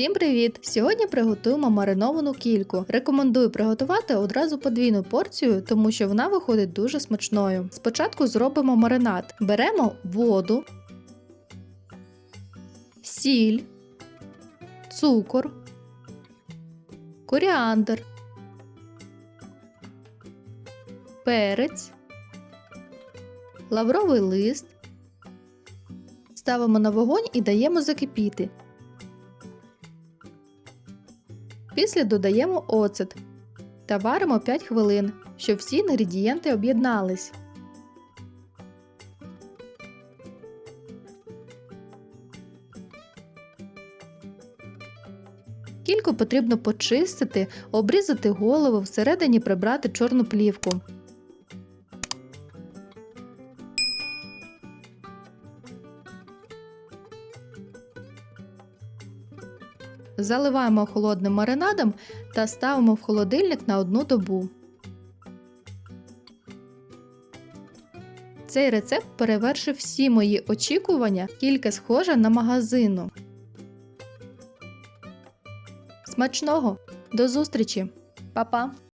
Всім привіт! Сьогодні приготуємо мариновану кільку. Рекомендую приготувати одразу подвійну порцію, тому що вона виходить дуже смачною. Спочатку зробимо маринад. Беремо воду, сіль, цукор, коріандр, перець, лавровий лист. Ставимо на вогонь і даємо закипіти. Після додаємо оцет та варимо 5 хвилин, щоб всі інгредієнти об'єднались. Кільку потрібно почистити, обрізати голову, всередині прибрати чорну плівку. Заливаємо холодним маринадом та ставимо в холодильник на одну добу. Цей рецепт перевершив всі мої очікування, кілька схожа на магазину. Смачного! До зустрічі! Па-па!